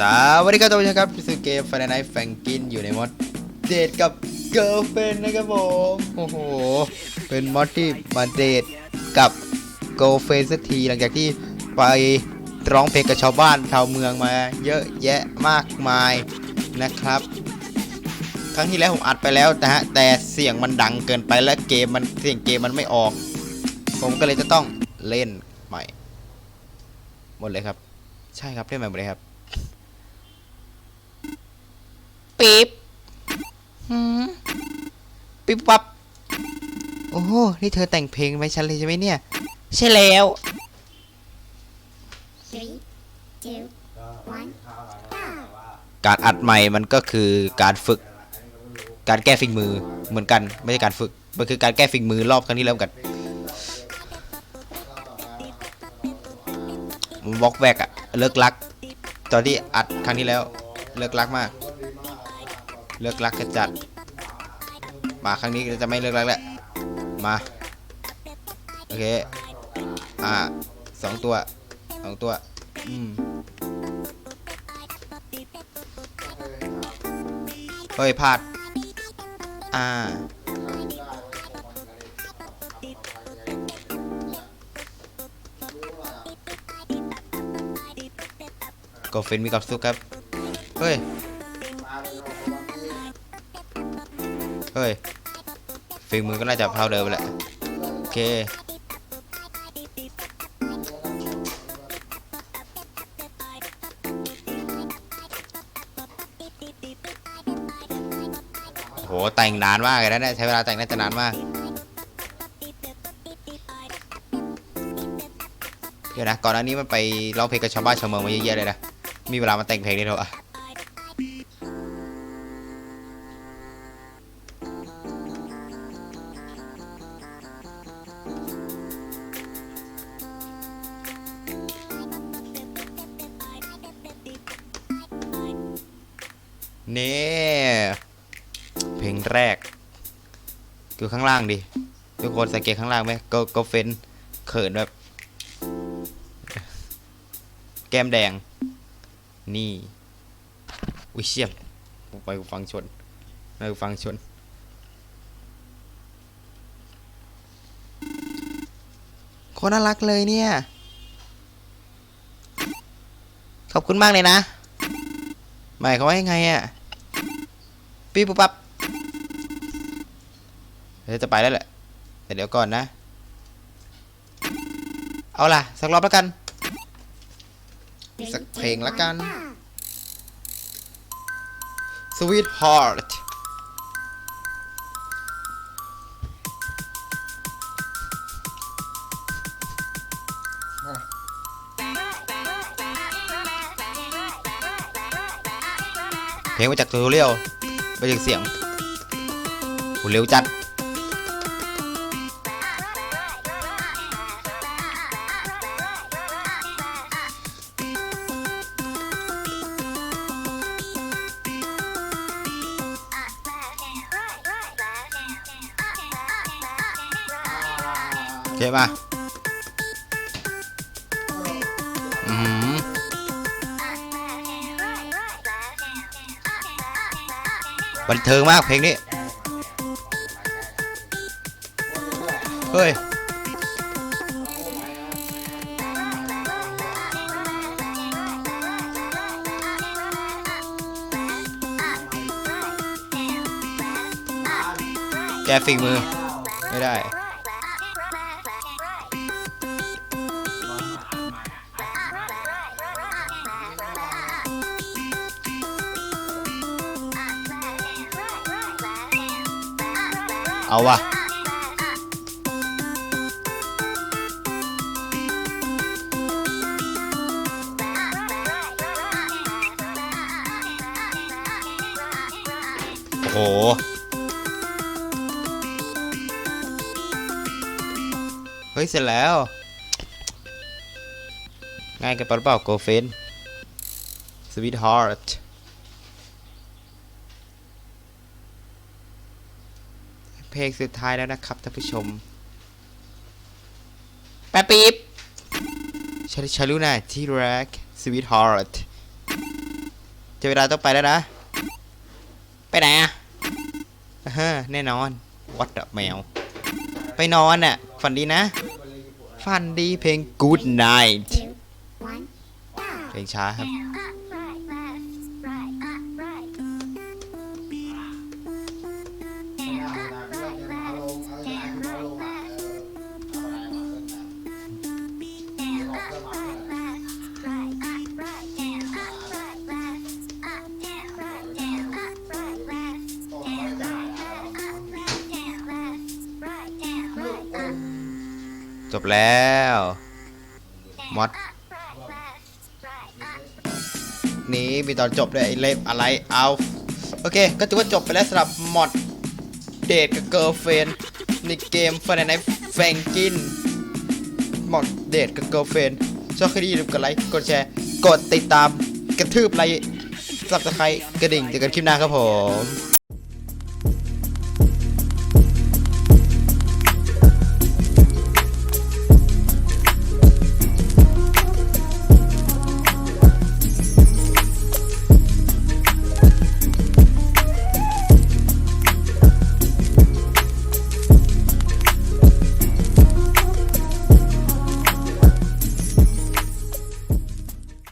สวัสดีครับทุกท่านครับคือเกม f i n a l Night f a n k i n อยู่ในมอดเดทกับ Girlfriend นะครับผม โอ้โห เป็นมอดที่มาเดทกับ Girlfriend สักทีหลังจากที่ไปร้องเพลงกับชาวบ้านชาวเมืองมาเยอะแยะมากมายนะครับ ครั้งที่แล้วผมอัดไปแล้วนะฮะแต่เสียงมันดังเกินไปและเกมมันเสียงเกมมันไม่ออก ผมก็เลยจะต้องเล่นใหม่ หมดเลยครับ ใช่ครับเล่นใหม่หมดเลยครับ ปี๊บหืมปิ๊บปั๊บโอ้โห นี่เธอแต่งเพลงไว้ฉันเลยใช่ไหมเนี่ย ใช่แล้ว Three, two, one. การอัดใหม่มันก็คือการฝึก การแก้ฝีมือเหมือนกันไม่ใช่การฝึก มันคือการแก้ฝีมือรอบครั้งที่แล้วกันวอกแวกอะเลิกลัก ตอนที่อัดครั้งที่แล้ว เลิกลักมาก เลิกลักกระจัด มาครั้งนี้จะไม่เลิกลักแล้วมา โอเค อ่าสองตัวสองตัว อืม เฮ้ยพลาด อ่า ก็เฟนมีกับสุขครับ เฮ้ย เฮ้ยฝีมือก็น่าจะเท่าเดิมแหละโอเคโหแต่งนานมากเลยนะเนี่ยใช้เวลาแต่งน่าจะนานมากเดี๋ยวนะก่อนหน้านี้มันไปร้องเพลงกับชาวบ้านชาวเมืองมาเยอะแยะเลยนะมีเวลามาแต่งเพลงได้เท่าอะ นี่เพลงแรกอยู่ข้างล่างดิทุกคนสังเกตข้างล่างไหมก็ก็เฟ้นเขินแบบ แก้มแดง นี่วิเชี่ยมไปฟังชนไปฟังชน คนน่ารักเลยเนี่ย ขอบคุณมากเลยนะ หมายเขาว่ายังไงอะ ปี๊บปุ๊บปั๊บเดี๋ยวจะไปแล้วแหละแต่เดี๋ยวก่อนนะ เอาล่ะ สักรอบแล้วกัน สักเพลงและกัน Sweet Heart เพลงมาจากทูเรียล มาจากเสียงโหเร็วจัดโอเคมา บันเทิงมากเพลงนี้ เฮ้ย แกฝีมือ ไม่ได้ เอาวะโอ้โห เฮ้ย เสร็จแล้ว ง่ายกันปหรือเปล่าโกเฟน Sweet Heart เพลงสุดท้ายแล้วนะครับท่านผู้ชมแป๊บปี๊บชาลิชาลูน่าที่รัก Sweet Heart จะเวลาต้องไปแล้วนะ ไปไหนอะอ่าฮะแน่นอนวัดดแมว ไปนอนน่ะฝันดีนะ ฝันดีเพลง Good Night two, one, เพลงช้าครับ จบแล้วมอดนี้มีตอนจบด้วยไอเล็บอะไรเอาโอเค ก็ถือว่าจบไปแล้วสำหรับมอดเดทกับเกิร์ลเฟนในเกมฟันไนแฟงกินมอดเดทกับเกิร์ลเฟนชอบคดีอย่าลืมกดไลค์กดแชร์ กดติดตามกระทืบไลค์สับสไครต์กระดิ่งเจอกันคลิปหน้าครับผม